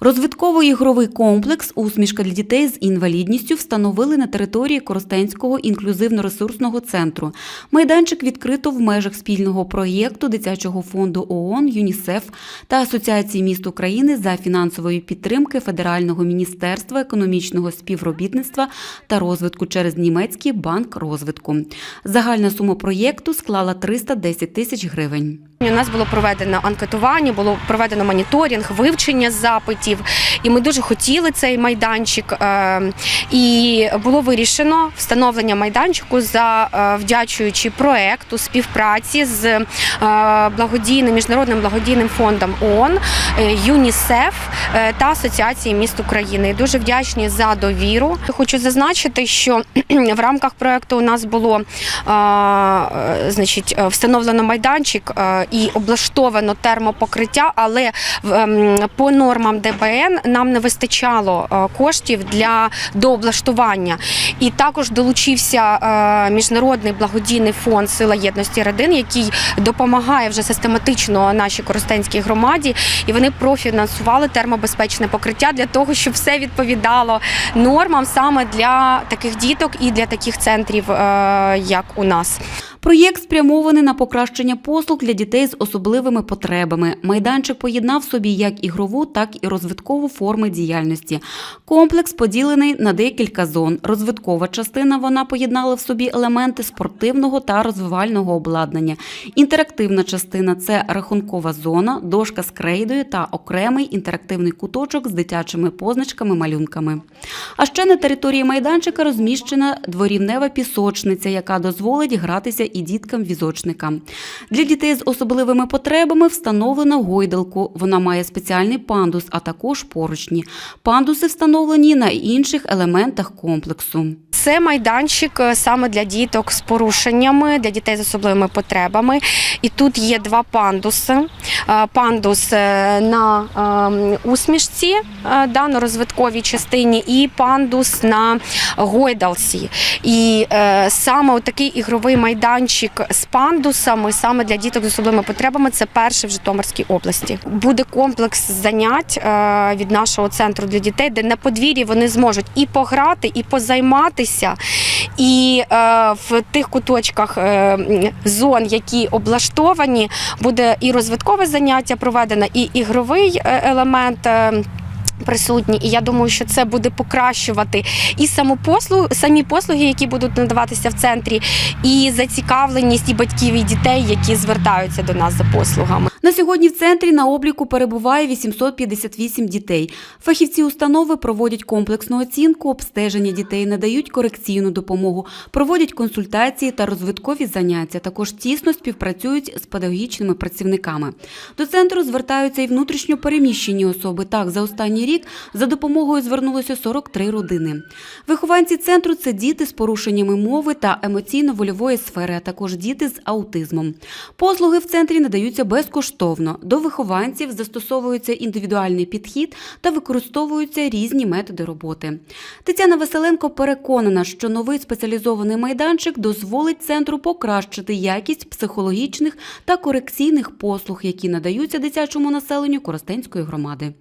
Розвитково-ігровий комплекс Усмішка для дітей з інвалідністю встановили на території Коростенського інклюзивно-ресурсного центру. Майданчик відкрито в межах спільного проєкту дитячого фонду ООН, ЮНІСЕФ та Асоціації міст України за фінансової підтримки Федерального міністерства економічного співробітництва та розвитку через німецький банк розвитку. Загальна сума проєкту склала 310 тисяч гривень. У нас було проведено анкетування, було проведено моніторинг, вивчення запитів, і ми дуже хотіли цей майданчик. е, І було вирішено встановлення майданчику за е, проекту співпраці з е, благодійним міжнародним благодійним фондом ООН, ЮНІСЕФ та Асоціації міст України. Дуже вдячні за довіру. Хочу зазначити, що в рамках проекту у нас було значить, встановлено майданчик і облаштовано термопокриття, але ем, по нормам ДБН нам не вистачало е, коштів для дооблаштування. І також долучився е, міжнародний благодійний фонд Сила єдності родин, який допомагає вже систематично нашій коростенській громаді, і вони профінансували термобезпечне покриття для того, щоб все відповідало нормам саме для таких діток і для таких центрів, е, як у нас. Проєкт спрямований на покращення послуг для дітей з особливими потребами. Майданчик поєднав собі як ігрову, так і розвиткову форми діяльності. Комплекс поділений на декілька зон. Розвиткова частина вона поєднала в собі елементи спортивного та розвивального обладнання. Інтерактивна частина це рахункова зона, дошка з крейдою та окремий інтерактивний куточок з дитячими позначками малюнками. А ще на території майданчика розміщена дворівнева пісочниця, яка дозволить гратися і діткам-візочникам. Для дітей з особливими потребами встановлено гойдалку. Вона має спеціальний пандус, а також поручні. Пандуси встановлені на інших елементах комплексу. Це майданчик е, саме для діток з порушеннями, для дітей з особливими потребами. І тут є два пандуси. Е, Пандус е, на ем, усмішці, да, на розвитковій частині, і пандус на гойдалці. І саме такий ігровий майданчик з пандусами, саме для діток з особливими потребами, це перший в Житомирській області. Буде комплекс занять від нашого центру для дітей, де на подвір'ї вони зможуть і пограти, і позайматися. І е, в тих куточках е, зон, які облаштовані, буде і розвиткове заняття проведено, і ігровий е, елемент. е, Присутні, і я думаю, що це буде покращувати і саму послугу, самі послуги, які будуть надаватися в центрі, і зацікавленість і батьків і дітей, які звертаються до нас за послугами. На сьогодні в центрі на обліку перебуває 858 дітей. Фахівці установи проводять комплексну оцінку, обстеження дітей, надають корекційну допомогу, проводять консультації та розвиткові заняття. Також тісно співпрацюють з педагогічними працівниками. До центру звертаються і внутрішньо переміщені особи. Так, за останній рік за допомогою звернулося 43 родини. Вихованці центру це діти з порушеннями мови та емоційно-вольової сфери, а також діти з аутизмом. Послуги в центрі надаються безкоштовно. До вихованців застосовується індивідуальний підхід та використовуються різні методи роботи. Тетяна Василенко переконана, що новий спеціалізований майданчик дозволить центру покращити якість психологічних та корекційних послуг, які надаються дитячому населенню Коростенської громади.